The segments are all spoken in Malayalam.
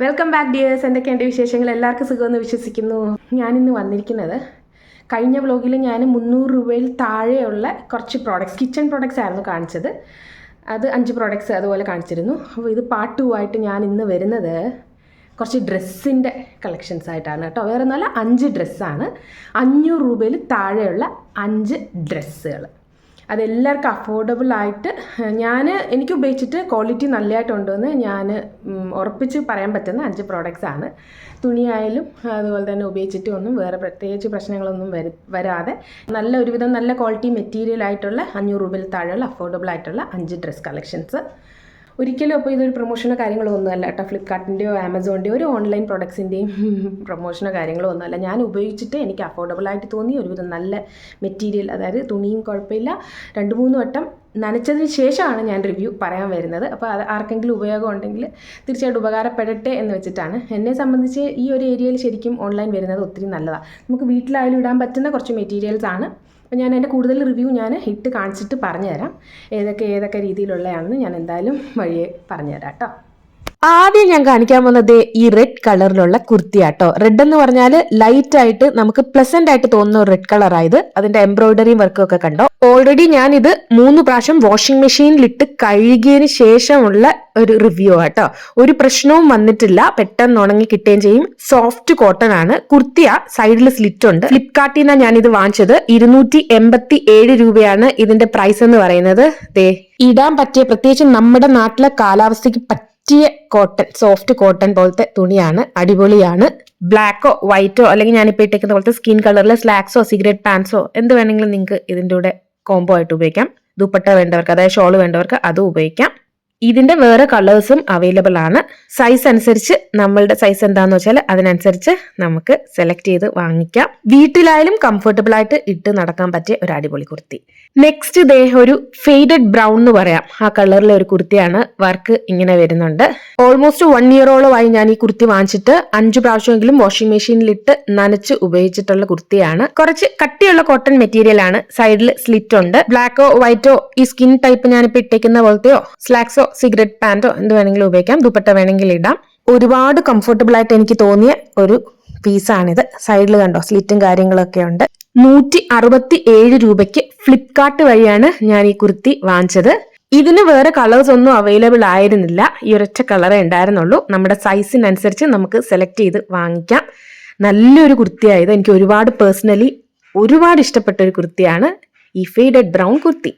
വെൽക്കം ബാക്ക് ഡിയേഴ്സ് എന്തൊക്കെയുണ്ട് വിശേഷങ്ങൾ? എല്ലാവർക്കും സുഖമെന്ന് വിശ്വസിക്കുന്നു. ഞാനിന്ന് വന്നിരിക്കുന്നത് കഴിഞ്ഞ വ്ലോഗിൽ ഞാൻ മുന്നൂറ് രൂപയിൽ താഴെയുള്ള കുറച്ച് പ്രോഡക്റ്റ്സ് കിച്ചൺ പ്രോഡക്റ്റ്സ് ആയിരുന്നു കാണിച്ചത്. അത് അഞ്ച് പ്രോഡക്റ്റ്സ് അതുപോലെ കാണിച്ചിരുന്നു. അപ്പോൾ ഇത് പാർട്ട് ടു ആയിട്ട് ഞാൻ ഇന്ന് വരുന്നത് കുറച്ച് ഡ്രസ്സിന്റെ കളക്ഷൻസ് ആയിട്ടാണ് കേട്ടോ. വേറെ ഒന്നുമല്ല അഞ്ച് ഡ്രസ്സാണ് അഞ്ഞൂറ് രൂപയിൽ താഴെയുള്ള അഞ്ച് ഡ്രസ്സുകൾ അതെല്ലാവർക്കും അഫോർഡബിൾ ആയിട്ട് ഞാൻ എനിക്ക് ഉപയോഗിച്ചിട്ട് ക്വാളിറ്റി നല്ലതായിട്ടുണ്ടെന്ന് ഞാൻ ഉറപ്പിച്ച് പറയാൻ പറ്റുന്ന അഞ്ച് പ്രോഡക്റ്റ്സ് ആണ്. തുണിയായാലും അതുപോലെ തന്നെ ഉപയോഗിച്ചിട്ട് ഒന്നും വേറെ പ്രത്യേകിച്ച് പ്രശ്നങ്ങളൊന്നും വരു വരാതെ നല്ല ഒരുവിധം നല്ല ക്വാളിറ്റി മെറ്റീരിയൽ ആയിട്ടുള്ള അഞ്ഞൂറ് രൂപയിൽ താഴെയുള്ള അഫോർഡബിൾ ആയിട്ടുള്ള അഞ്ച് ഡ്രസ് കളക്ഷൻസ് ഒരിക്കലും അപ്പോൾ ഇതൊരു പ്രൊമോഷനോ കാര്യങ്ങളോ ഒന്നുമല്ല കേട്ടോ. ഫ്ലിപ്കാർട്ടിന്റെയോ ആമസോണിന്റെയോ ഒരു ഓൺലൈൻ പ്രൊഡക്ട്സിന്റെയും പ്രൊമോഷനോ കാര്യങ്ങളോ ഒന്നുമല്ല ഞാൻ ഉപയോഗിച്ചിട്ട് എനിക്ക് അഫോർഡബിൾ ആയിട്ട് തോന്നി ഒരുവിധം നല്ല മെറ്റീരിയൽ അതായത് തുണിയും കുഴപ്പമില്ല. രണ്ട് മൂന്ന് വട്ടം നനച്ചതിന് ശേഷമാണ് ഞാൻ റിവ്യൂ പറയാൻ വരുന്നത്. അപ്പോൾ അത് ആർക്കെങ്കിലും ഉപയോഗം ഉണ്ടെങ്കിൽ തീർച്ചയായിട്ടും ഉപകാരപ്പെടട്ടെ എന്ന് വെച്ചിട്ടാണ്. എന്നെ സംബന്ധിച്ച് ഈ ഒരു ഏരിയയിൽ ശരിക്കും ഓൺലൈൻ വരുന്നത് ഒത്തിരി നല്ലതാണ് നമുക്ക് വീട്ടിലായാലും ഇടാൻ പറ്റുന്ന കുറച്ച് മെറ്റീരിയൽസ് ആണ്. അപ്പോൾ ഞാൻ അതിന്റെ കൂടുതൽ റിവ്യൂ ഞാൻ ഇട്ട് കാണിച്ചിട്ട് പറഞ്ഞുതരാം. ഏതൊക്കെ ഏതൊക്കെ രീതിയിലുള്ളതാണെന്ന് ഞാൻ എന്തായാലും വഴിയെ പറഞ്ഞുതരാം കേട്ടോ. ആദ്യം ഞാൻ കാണിക്കാൻ പോകുന്നത് ഈ റെഡ് കളറിലുള്ള കുർത്തിയാട്ടോ. റെഡ് എന്ന് പറഞ്ഞാൽ ലൈറ്റ് ആയിട്ട് നമുക്ക് പ്ലസന്റ് ആയിട്ട് തോന്നുന്ന ഒരു റെഡ് കളർ ആയത് അതിന്റെ എംബ്രോയിഡറിയും വർക്കും ഒക്കെ കണ്ടോ. ഓൾറെഡി ഞാൻ ഇത് മൂന്ന് പ്രാവശ്യം വാഷിംഗ് മെഷീനിലിട്ട് കഴുകിയതിന് ശേഷമുള്ള ഒരു റിവ്യൂ ആട്ടോ ഒരു പ്രശ്നവും വന്നിട്ടില്ല. പെട്ടെന്ന് ഉണങ്ങി കിട്ടുകയും ചെയ്യും. സോഫ്റ്റ് കോട്ടൺ ആണ്. കുർത്തിയ സൈഡിൽ സ്ലിറ്റ് ഉണ്ട്. ഫ്ലിപ്കാർട്ടിൽ ഞാൻ ഇത് വാങ്ങിച്ചത്. ഇരുന്നൂറ്റി എൺപത്തി ഏഴ് രൂപയാണ് ഇതിന്റെ പ്രൈസ് എന്ന് പറയുന്നത്. ദേ ഇടാൻ പറ്റിയ പ്രത്യേകിച്ച് നമ്മുടെ നാട്ടിലെ കാലാവസ്ഥയ്ക്ക് പറ്റിയ കോട്ടൺ സോഫ്റ്റ് കോട്ടൺ പോലത്തെ തുണിയാണ്. അടിപൊളിയാണ്. ബ്ലാക്കോ വൈറ്റോ അല്ലെങ്കിൽ ഞാനിപ്പോൾ ഇട്ടേക്കുന്ന പോലത്തെ സ്കിൻ കളറിലെ സ്ലാക്സോ സിഗരറ്റ് പാൻസോ എന്ത് വേണമെങ്കിലും നിങ്ങൾക്ക് ഇതിന്റെ കൂടെ കോംബോ ആയിട്ട് ഉപയോഗിക്കാം. ദുപ്പട്ട വേണ്ടവർക്ക് അതായത് ഷോൾ വേണ്ടവർക്ക് അതും ഉപയോഗിക്കാം. ഇതിന്റെ വേറെ കളേഴ്സും അവൈലബിൾ ആണ്. സൈസ് അനുസരിച്ച് നമ്മളുടെ സൈസ് എന്താന്ന് വെച്ചാൽ അതിനനുസരിച്ച് നമുക്ക് സെലക്ട് ചെയ്ത് വാങ്ങിക്കാം. വീട്ടിലായാലും കംഫർട്ടബിൾ ആയിട്ട് ഇട്ട് നടക്കാൻ പറ്റിയ ഒരു അടിപൊളി കുർത്തി. നെക്സ്റ്റ് ദേ ഒരു ഫെയ്ഡഡ് ബ്രൗൺ എന്ന് പറയാം. ആ കളറിലെ ഒരു കുർത്തിയാണ് വർക്ക് ഇങ്ങനെ വരുന്നുണ്ട്. ഓൾമോസ്റ്റ് വൺ ഇയറോളമായി ഞാൻ ഈ കുർത്തി വാങ്ങിച്ചിട്ട് അഞ്ചു പ്രാവശ്യമെങ്കിലും വാഷിംഗ് മെഷീനിലിട്ട് നനച്ച് ഉപയോഗിച്ചിട്ടുള്ള കുർത്തിയാണ്. കുറച്ച് കട്ടിയുള്ള കോട്ടൺ മെറ്റീരിയൽ ആണ്. സൈഡിൽ സ്ലിറ്റ് ഉണ്ട്. ബ്ലാക്കോ വൈറ്റോ ഈ സ്കിൻ ടൈപ്പ് ഞാനിപ്പോ ഇട്ടേക്കുന്ന പോലത്തെയോ? സ്ലാക്സോ സിഗരറ്റ് പാന്റോ എന്ത് വേണമെങ്കിലും ഉപയോഗിക്കാം. ദുപ്പട്ട വേണമെങ്കിൽ ഇടാം. ഒരുപാട് കംഫർട്ടബിൾ ആയിട്ട് എനിക്ക് തോന്നിയ ഒരു പീസാണിത് സൈഡിൽ കണ്ടോ സ്ലിറ്റും കാര്യങ്ങളൊക്കെ ഉണ്ട്. നൂറ്റി അറുപത്തി ഏഴ് രൂപയ്ക്ക് ഫ്ലിപ്കാർട്ട് വഴിയാണ് ഞാൻ ഈ കുർത്തി വാങ്ങിച്ചത്. ഇതിന് വേറെ കളേഴ്സ് ഒന്നും അവൈലബിൾ ആയിരുന്നില്ല. ഈ ഒരൊറ്റ കളറേ ഉണ്ടായിരുന്നുള്ളൂ. നമ്മുടെ സൈസിനനുസരിച്ച് നമുക്ക് സെലക്ട് ചെയ്ത് വാങ്ങിക്കാം. നല്ലൊരു കുർത്തിയായത് എനിക്ക് ഒരുപാട് പേഴ്സണലി ഒരുപാട് ഇഷ്ടപ്പെട്ട ഒരു കുർത്തിയാണ് ഈ ഫെയ്ഡഡ് ബ്രൗൺ കുർത്തി.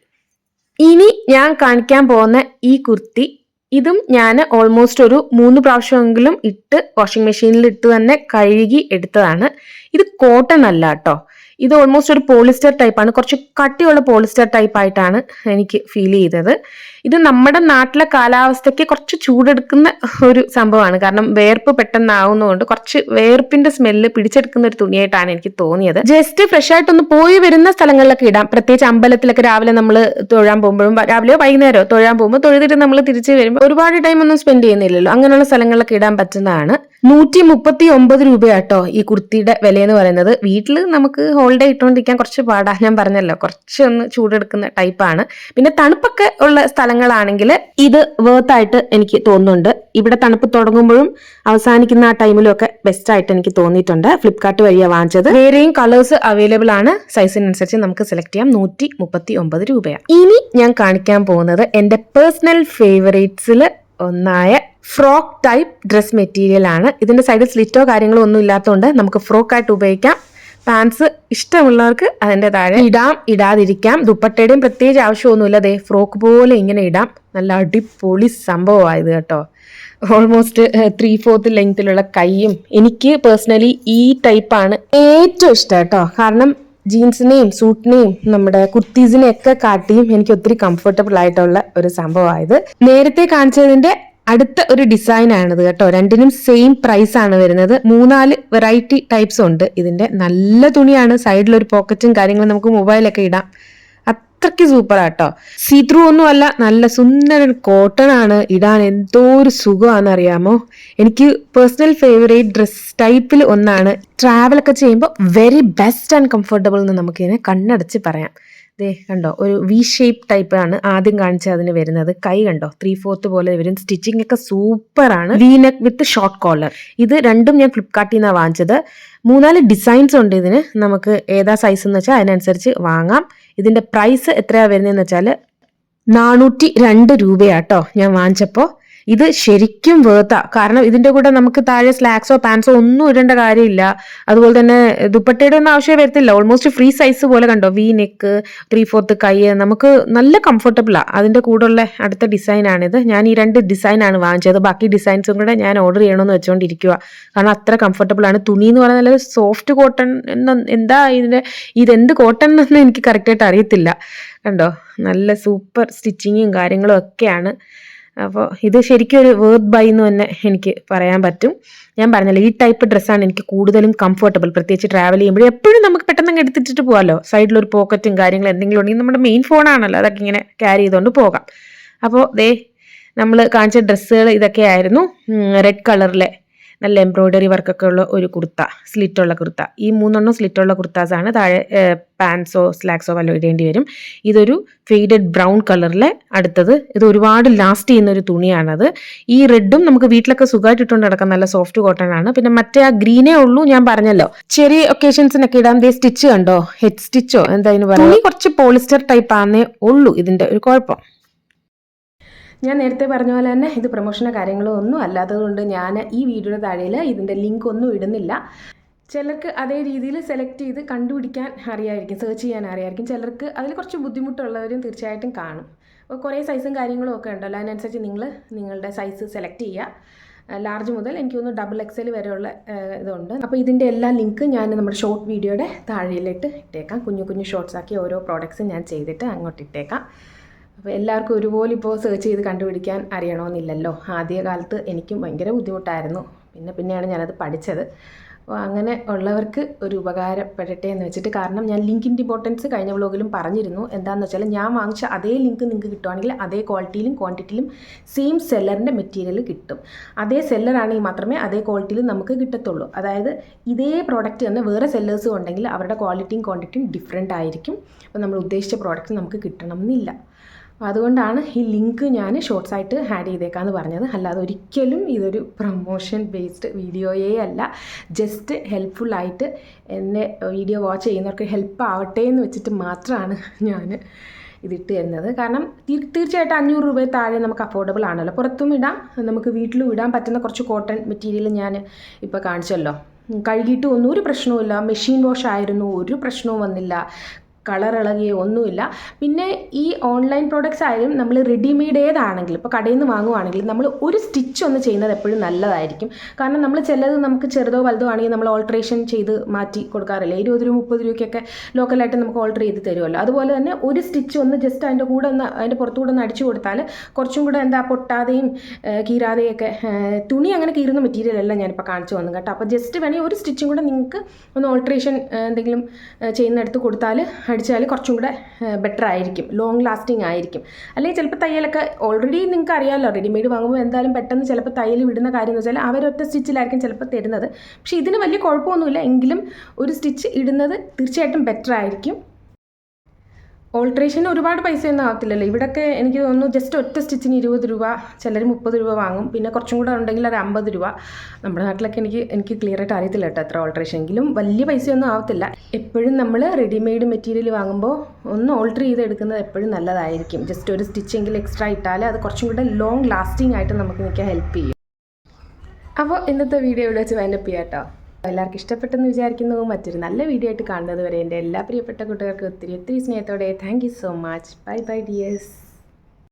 ഇനി ഞാൻ കാണിക്കാൻ പോകുന്ന ഈ കുർത്തി ഇതും ഞാൻ ഓൾമോസ്റ്റ് ഒരു മൂന്ന് പ്രാവശ്യമെങ്കിലും ഇട്ട് വാഷിംഗ് മെഷീനിൽ ഇട്ട് തന്നെ കഴുകി എടുത്തതാണ്. ഇത് കോട്ടൺ അല്ല കേട്ടോ ഇത് ഓൾമോസ്റ്റ് ഒരു പോളിസ്റ്റർ ടൈപ്പാണ് കുറച്ച് കട്ടിയുള്ള പോളിസ്റ്റർ ടൈപ്പ് ആയിട്ടാണ് എനിക്ക് ഫീൽ ചെയ്തത്. ഇത് നമ്മുടെ നാട്ടിലെ കാലാവസ്ഥയ്ക്ക് കുറച്ച് ചൂടെടുക്കുന്ന ഒരു സംഭവമാണ്. കാരണം വേർപ്പ് പെട്ടെന്നാവുന്നതുകൊണ്ട് കുറച്ച് വേർപ്പിന്റെ സ്മെല്ല് പിടിച്ചെടുക്കുന്ന ഒരു തുണിയായിട്ടാണ് എനിക്ക് തോന്നിയത്. ജസ്റ്റ് ഫ്രഷ് ആയിട്ടൊന്ന് പോയി വരുന്ന സ്ഥലങ്ങളിലൊക്കെ ഇടാം. പ്രത്യേകിച്ച് അമ്പലത്തിലൊക്കെ രാവിലെ നമ്മൾ തൊഴാൻ പോകുമ്പോഴും രാവിലെയോ വൈകുന്നേരമോ തൊഴാൻ പോകുമ്പോൾ തൊഴുതിട്ട് നമ്മൾ തിരിച്ച് വരുമ്പോൾ ഒരുപാട് ടൈം ഒന്നും സ്പെൻഡ് ചെയ്യുന്നില്ലല്ലോ. അങ്ങനെയുള്ള സ്ഥലങ്ങളിലൊക്കെ ഇടാൻ പറ്റുന്നതാണ്. നൂറ്റി മുപ്പത്തി ഒമ്പത് രൂപയാട്ടോ ഈ കുർത്തിയുടെ വില എന്ന് പറയുന്നത്. വീട്ടിൽ നമുക്ക് ഹോളിഡേ ഇട്ടുകൊണ്ടിരിക്കാൻ കുറച്ച് പാടാ ഞാൻ പറഞ്ഞല്ലോ. കുറച്ച് ഒന്ന് ചൂടെടുക്കുന്ന ടൈപ്പാണ് പിന്നെ തണുപ്പൊക്കെ ഉള്ള സ്ഥലങ്ങളാണെങ്കിൽ ഇത് വേർത്ത് ആയിട്ട് എനിക്ക് തോന്നുന്നുണ്ട്. ഇവിടെ തണുപ്പ് തുടങ്ങുമ്പോഴും അവസാനിക്കുന്ന ആ ടൈമിലും ഒക്കെ ബെസ്റ്റ് ആയിട്ട് എനിക്ക് തോന്നിയിട്ടുണ്ട്. ഫ്ലിപ്കാർട്ട് വഴിയാണ് വാങ്ങിച്ചത്. വേറെയും കളേഴ്സ് അവൈലബിൾ ആണ്. സൈസിനനുസരിച്ച് നമുക്ക് സെലക്ട് ചെയ്യാം. നൂറ്റി മുപ്പത്തി ഒമ്പത് രൂപയാണ് ഇനി ഞാൻ കാണിക്കാൻ പോകുന്നത് എന്റെ പേഴ്സണൽ ഫേവറേറ്റ്സിൽ ഒന്നായ ഫ്രോക്ക് ടൈപ്പ് ഡ്രസ് മെറ്റീരിയൽ ആണ്. ഇതിന്റെ സൈഡിൽ സ്ലിറ്റോ കാര്യങ്ങളോ ഒന്നും ഇല്ലാത്തതുകൊണ്ട് നമുക്ക് ഫ്രോക്ക് ആയിട്ട് ഉപയോഗിക്കാം. പാൻസ് ഇഷ്ടമുള്ളവർക്ക് അതിന്റെ താഴെ ഇടാം. ഇടാതിരിക്കാം. ദുപ്പട്ടയുടെയും പ്രത്യേകിച്ച് ആവശ്യമൊന്നുമില്ല. ദേ ഫ്രോക്ക് പോലെ ഇങ്ങനെ ഇടാം. നല്ല അടിപൊളി സംഭവമായത് കേട്ടോ. ഓൾമോസ്റ്റ് ത്രീ ഫോർത്ത് ലെങ്ത്തിലുള്ള കൈയും. എനിക്ക് പേഴ്സണലി ഈ ടൈപ്പാണ് ഏറ്റവും ഇഷ്ടം കേട്ടോ. കാരണം ജീൻസിനെയും സൂട്ടിനെയും നമ്മുടെ കുർത്തീസിനെയും ഒക്കെ കാട്ടിയും എനിക്ക് ഒത്തിരി കംഫർട്ടബിൾ ആയിട്ടുള്ള ഒരു സംഭവമായത്. നേരത്തെ കാണിച്ചതിന്റെ അടുത്ത ഒരു ഡിസൈൻ ആണിത് കേട്ടോ. രണ്ടിനും സെയിം പ്രൈസ് ആണ് വരുന്നത്. മൂന്നാൽ വെറൈറ്റി ടൈപ്സ് ഉണ്ട്. ഇതിന്റെ നല്ല തുണിയാണ്. സൈഡിൽ ഒരു പോക്കറ്റും കാര്യങ്ങളും നമുക്ക് മൊബൈലൊക്കെ ഇടാം. അത്രയ്ക്ക് സൂപ്പർ ആട്ടോ. സീ ത്രൂ ഒന്നും അല്ല നല്ല സുന്ദരൻ കോട്ടൺ ആണ്. ഇടാൻ എന്തോ ഒരു സുഖമാണെന്ന് അറിയാമോ? എനിക്ക് പേഴ്സണൽ ഫേവറേറ്റ് ഡ്രസ് ടൈപ്പിൽ ഒന്നാണ്. ട്രാവൽ ഒക്കെ ചെയ്യുമ്പോൾ വെരി ബെസ്റ്റ് ആൻഡ് കംഫർട്ടബിൾ എന്ന് നമുക്കിതിനെ കണ്ണടച്ച് പറയാം. ദേ കണ്ടോ ഒരു വി ഷേപ്പ് ടൈപ്പ് ആണ് ആദ്യം കാണിച്ച അതിന് വരുന്നത്. കൈ കണ്ടോ ത്രീ ഫോർത്ത് പോലെ വരും. സ്റ്റിച്ചിങ് ഒക്കെ സൂപ്പറാണ് V neck with short collar ഇത് രണ്ടും ഞാൻ ഫ്ലിപ്കാർട്ടിൽ നിന്നാണ് വാങ്ങിച്ചത്. മൂന്നാൽ ഡിസൈൻസ് ഉണ്ട് ഇതിന്. നമുക്ക് ഏതാ സൈസ് എന്ന് വെച്ചാൽ അതിനനുസരിച്ച് വാങ്ങാം. ഇതിന്റെ പ്രൈസ് എത്രയാ വരുന്നതെന്ന് വെച്ചാൽ നാനൂറ്റി രണ്ട് രൂപയാട്ടോ ഞാൻ വാങ്ങിച്ചപ്പോൾ ഇത് ശരിക്കും വേർത്താ കാരണം ഇതിന്റെ കൂടെ നമുക്ക് താഴെ സ്ലാക്സോ പാൻസോ ഒന്നും ഇടേണ്ട കാര്യമില്ല. അതുപോലെ തന്നെ ദുപ്പട്ടയുടെ ഒന്നും ആവശ്യം വരത്തില്ല. ഓൾമോസ്റ്റ് ഫ്രീ സൈസ് പോലെ കണ്ടോ? വി നെക്ക് ത്രീ ഫോർത്ത് കൈ നമുക്ക് നല്ല കംഫർട്ടബിളാണ് അതിന്റെ കൂടെ ഉള്ള അടുത്ത ഡിസൈൻ ആണിത്. ഞാൻ ഈ രണ്ട് ഡിസൈനാണ് വാങ്ങിച്ചത്. ബാക്കി ഡിസൈൻസും കൂടെ ഞാൻ ഓർഡർ ചെയ്യണമെന്ന് വെച്ചുകൊണ്ടിരിക്കുക കാരണം അത്ര കംഫർട്ടബിൾ ആണ്. തുണി എന്ന് പറയുന്നത് നല്ല സോഫ്റ്റ് കോട്ടൺ എന്ന എന്താ ഇതിന്റെ ഇതെന്ത് കോട്ടൺ എന്നൊന്നും എനിക്ക് കറക്റ്റായിട്ട് അറിയത്തില്ല. കണ്ടോ? നല്ല സൂപ്പർ സ്റ്റിച്ചിങ്ങും കാര്യങ്ങളും ഒക്കെയാണ്. അപ്പോൾ ഇത് ശരിക്കും ഒരു വേർത്ത് ബൈ എന്ന് തന്നെ എനിക്ക് പറയാൻ പറ്റും. ഞാൻ പറഞ്ഞല്ലോ ഈ ടൈപ്പ് ഡ്രസ്സാണ് എനിക്ക് കൂടുതലും കംഫർട്ടബിൾ പ്രത്യേകിച്ച് ട്രാവൽ ചെയ്യുമ്പോൾ എപ്പോഴും നമുക്ക് പെട്ടെന്ന് അങ്ങ് എടുത്തിട്ട് പോകാമല്ലോ. സൈഡിലൊരു പോക്കറ്റും കാര്യങ്ങളും എന്തെങ്കിലും ഉണ്ടെങ്കിൽ നമ്മുടെ മെയിൻ ഫോണാണല്ലോ അതൊക്കെ ഇങ്ങനെ ക്യാരി ചെയ്തുകൊണ്ട് പോകാം. അപ്പോൾ ദേ നമ്മൾ കാണിച്ച ഡ്രസ്സുകൾ ഇതൊക്കെ ആയിരുന്നു. റെഡ് കളറിലെ നല്ല എംബ്രോയ്ഡറി വർക്കൊക്കെ ഉള്ള ഒരു കുർത്ത സ്ലിറ്റുള്ള കുർത്ത. ഈ മൂന്നെണ്ണം സ്ലിറ്റുള്ള കുർത്താസാണ് താഴെ പാൻസോ സ്ലാക്സോ വല്ലതും ഇടേണ്ടി വരും. ഇതൊരു ഫെയ്ഡഡ് ബ്രൗൺ കളറിലെ അടുത്തത്. ഇത് ഒരുപാട് ലാസ്റ്റ് ചെയ്യുന്ന ഒരു തുണിയാണത്. ഈ റെഡും നമുക്ക് വീട്ടിലൊക്കെ സുഖമായിട്ട് ഇട്ടുകൊണ്ട് നടക്കാൻ നല്ല സോഫ്റ്റ് കോട്ടൺ ആണ്. പിന്നെ മറ്റേ ആ ഗ്രീനേ ഉള്ളൂ ഞാൻ പറഞ്ഞല്ലോ. ചെറിയ ഒക്കേഷൻസിനൊക്കെ ഇടാൻ ദേ സ്റ്റിച്ച് കണ്ടോ? ഹെഡ് സ്റ്റിച്ചോ എന്താ ഇതിന് കുറച്ച് പോളിസ്റ്റർ ടൈപ്പ് ആണേ ഉള്ളൂ ഇതിന്റെ ഒരു കുഴപ്പം. ഞാൻ നേരത്തെ പറഞ്ഞ പോലെ തന്നെ ഇത് പ്രൊമോഷനോ കാര്യങ്ങളോ ഒന്നും അല്ലാത്തതുകൊണ്ട് ഞാൻ ഈ വീഡിയോയുടെ താഴെയിൽ ഇതിന്റെ ലിങ്ക് ഒന്നും ഇടുന്നില്ല. ചിലർക്ക് അതേ രീതിയിൽ സെലക്ട് ചെയ്ത് കണ്ടുപിടിക്കാൻ അറിയായിരിക്കും സെർച്ച് ചെയ്യാൻ അറിയായിരിക്കും. ചിലർക്ക് അതിൽ കുറച്ച് ബുദ്ധിമുട്ടുള്ളവരും തീർച്ചയായിട്ടും കാണും. അപ്പോൾ കുറേ സൈസും കാര്യങ്ങളും ഒക്കെ ഉണ്ടല്ലോ അതിനനുസരിച്ച് നിങ്ങൾ നിങ്ങളുടെ സൈസ് സെലക്ട് ചെയ്യുക. ലാർജ് മുതൽ എനിക്ക് തോന്നുന്നു ഡബിൾ എക്സൽ വരെയുള്ള ഇതുണ്ട്. അപ്പോൾ ഇതിന്റെ എല്ലാ ലിങ്ക് ഞാൻ നമ്മുടെ ഷോർട്ട് വീഡിയോയുടെ താഴെയിലിട്ട് ഇട്ടേക്കാം. കുഞ്ഞു കുഞ്ഞു ഷോർട്സ് ആക്കി ഓരോ പ്രോഡക്റ്റ്സും ഞാൻ ചെയ്തിട്ട് അങ്ങോട്ട് ഇട്ടേക്കാം. അപ്പോൾ എല്ലാവർക്കും ഒരുപോലെ ഇപ്പോൾ സെർച്ച് ചെയ്ത് കണ്ടുപിടിക്കാൻ അറിയണമെന്നില്ലല്ലോ ആദ്യകാലത്ത് എനിക്കും ഭയങ്കര ബുദ്ധിമുട്ടായിരുന്നു. പിന്നെ പിന്നെയാണ് ഞാനത് പഠിച്ചത്. അപ്പോൾ അങ്ങനെ ഉള്ളവർക്ക് ഒരു ഉപകാരപ്പെടട്ടെ എന്ന് വെച്ചിട്ട് കാരണം ഞാൻ ലിങ്കിന്റെ ഇമ്പോർട്ടൻസ് കഴിഞ്ഞ വ്ലോഗിലും പറഞ്ഞിരുന്നു. എന്താണെന്ന് വെച്ചാൽ ഞാൻ വാങ്ങിച്ച അതേ ലിങ്ക് നിങ്ങൾക്ക് കിട്ടുവാണെങ്കിൽ അതേ ക്വാളിറ്റിയിലും ക്വാണ്ടിറ്റിയിലും സെയിം സെല്ലറിന്റെ മെറ്റീരിയൽ കിട്ടും. അതേ സെല്ലറാണെങ്കിൽ മാത്രമേ അതേ ക്വാളിറ്റിയിലും നമുക്ക് കിട്ടത്തുള്ളൂ. അതായത് ഇതേ പ്രോഡക്റ്റ് തന്നെ വേറെ സെല്ലേഴ്സും ഉണ്ടെങ്കിൽ അവരുടെ ക്വാളിറ്റിയും ക്വാണ്ടിറ്റിയും ഡിഫറെന്റ് ആയിരിക്കും. അപ്പോൾ നമ്മൾ ഉദ്ദേശിച്ച പ്രോഡക്റ്റ് നമുക്ക് കിട്ടണം എന്നില്ല. അപ്പോൾ അതുകൊണ്ടാണ് ഈ ലിങ്ക് ഞാൻ ഷോർട്സ് ആയിട്ട് ആഡ് ചെയ്തേക്കാന്ന് പറഞ്ഞത്. അല്ലാതെ ഒരിക്കലും ഇതൊരു പ്രൊമോഷൻ ബേസ്ഡ് വീഡിയോയേ അല്ല. ജസ്റ്റ് ഹെൽപ്ഫുള്ളായിട്ട് എന്നെ വീഡിയോ വാച്ച് ചെയ്യുന്നവർക്ക് ഹെൽപ്പ് ആവട്ടെ എന്ന് വെച്ചിട്ട് മാത്രമാണ് ഞാൻ ഇതിട്ട് തരുന്നത്. കാരണം തീർ- തീർച്ചയായിട്ടും അഞ്ഞൂറ് രൂപ താഴെ നമുക്ക് അഫോർഡബിൾ ആണല്ലോ. പുറത്തും ഇടാം നമുക്ക് വീട്ടിലും ഇടാൻ പറ്റുന്ന കുറച്ച് കോട്ടൺ മെറ്റീരിയൽ ഞാൻ ഇപ്പോൾ കാണിച്ചല്ലോ. കഴുകിയിട്ട് ഒന്നും ഒരു പ്രശ്നവുമില്ല. മെഷീൻ വാഷ് ആയിരുന്നു ഒരു പ്രശ്നവും വന്നില്ല. കളർ ഇളകിയ ഒന്നുമില്ല. പിന്നെ ഈ ഓൺലൈൻ പ്രോഡക്റ്റ്സ് ആയാലും നമ്മൾ റെഡിമെയ്ഡ് ഏതാണെങ്കിലും ഇപ്പോൾ കടയിൽ നിന്ന് വാങ്ങുവാണെങ്കിലും നമ്മൾ ഒരു സ്റ്റിച്ച് ഒന്ന് ചെയ്യുന്നത് എപ്പോഴും നല്ലതായിരിക്കും. കാരണം നമ്മൾ ചിലത് നമുക്ക് ചെറുതോ വലുതോ ആണെങ്കിൽ നമ്മൾ ഓൾട്രേഷൻ ചെയ്ത് മാറ്റി കൊടുക്കാറില്ല. ഇരുപത് രൂപ മുപ്പത് രൂപയ്ക്കൊക്കെ ലോക്കലായിട്ട് നമുക്ക് ഓൾട്ടർ ചെയ്ത് തരുമല്ലോ. അതുപോലെ തന്നെ ഒരു സ്റ്റിച്ച് ഒന്ന് ജസ്റ്റ് അതിന്റെ കൂടെ ഒന്ന് അതിന്റെ പുറത്തുകൂടെ ഒന്ന് അടിച്ചു കൊടുത്താൽ കുറച്ചും കൂടെ എന്താ പൊട്ടാതെയും ഏഹ്, കീറാതെയും ഒക്കെ തുണി അങ്ങനെ കീറുന്ന മെറ്റീരിയൽ അല്ല ഞാനിപ്പോൾ കാണിച്ചു വന്നു കേട്ടോ. അപ്പോൾ ജസ്റ്റ് വേണമെങ്കിൽ ഒരു സ്റ്റിച്ചും കൂടെ നിങ്ങൾക്ക് ഒന്ന് ഓൾട്രേഷൻ എന്തെങ്കിലും ചെയ്യുന്ന ചെയ്യുന്നിടത്ത് കൊടുത്താൽ അടിച്ചാൽ കുറച്ചും കൂടെ ബെറ്റർ ആയിരിക്കും. ലോങ് ലാസ്റ്റിംഗ് ആയിരിക്കും. അല്ലെങ്കിൽ ചിലപ്പോൾ തയ്യലൊക്കെ ഓൾറെഡി നിങ്ങൾക്ക് അറിയാമല്ലോ റെഡിമെയ്ഡ് വാങ്ങുമ്പോൾ എന്തായാലും പെട്ടെന്ന് ചിലപ്പോൾ തയ്യൽ വിടുന്ന കാര്യം എന്ന് വെച്ചാൽ അവരൊറ്റ സ്റ്റിച്ചിലായിരിക്കും ചിലപ്പോൾ തരുന്നത്. പക്ഷേ ഇതിന് വലിയ കുഴപ്പമൊന്നുമില്ല. എങ്കിലും ഒരു സ്റ്റിച്ച് ഇടുന്നത് തീർച്ചയായിട്ടും ബെറ്റർ ആയിരിക്കും. ഓൾട്രേഷന് ഒരുപാട് പൈസയൊന്നും ആവത്തില്ലല്ലോ. ഇവിടൊക്കെ എനിക്ക് തോന്നുന്നു ജസ്റ്റ് ഒറ്റ സ്റ്റിച്ചിന് ഇരുപത് രൂപ ചിലർ മുപ്പത് രൂപ വാങ്ങും. പിന്നെ കുറച്ചും കൂടെ ഉണ്ടെങ്കിൽ ഒരു അമ്പത് രൂപ. നമ്മുടെ നാട്ടിലൊക്കെ എനിക്ക് എനിക്ക് ക്ലിയർ ആയിട്ട് അറിയത്തില്ല കേട്ടോ എത്ര ഓൾട്രേഷൻ എങ്കിലും വലിയ പൈസയൊന്നും ആവത്തില്ല. എപ്പോഴും നമ്മൾ റെഡിമെയ്ഡ് മെറ്റീരിയൽ വാങ്ങുമ്പോൾ ഒന്ന് ഓൾട്ടർ ചെയ്ത് എടുക്കുന്നത് എപ്പോഴും നല്ലതായിരിക്കും. ജസ്റ്റ് ഒരു സ്റ്റിച്ചെങ്കിലും എക്സ്ട്രാ ഇട്ടാൽ അത് കുറച്ചും കൂടെ ലോങ് ലാസ്റ്റിംഗ് ആയിട്ട് നമുക്ക് നിൽക്കാൻ ഹെൽപ്പ് ചെയ്യും. അപ്പോൾ ഇന്നത്തെ വീഡിയോ ഇവിടെ വെച്ച് വൈൻഡപ്പ് ചെയ്യാം കേട്ടോ. എല്ലാവർക്കും ഇഷ്ടപ്പെട്ടെന്ന് വിചാരിക്കുന്നു. മറ്റൊരു നല്ല വീഡിയോ ആയിട്ട് കാണുന്നത് വരെ എന്റെ എല്ലാ പ്രിയപ്പെട്ട കുട്ടികൾക്കും ഒത്തിരി ഒത്തിരി സ്നേഹത്തോടെ. Thank so much bye bye dears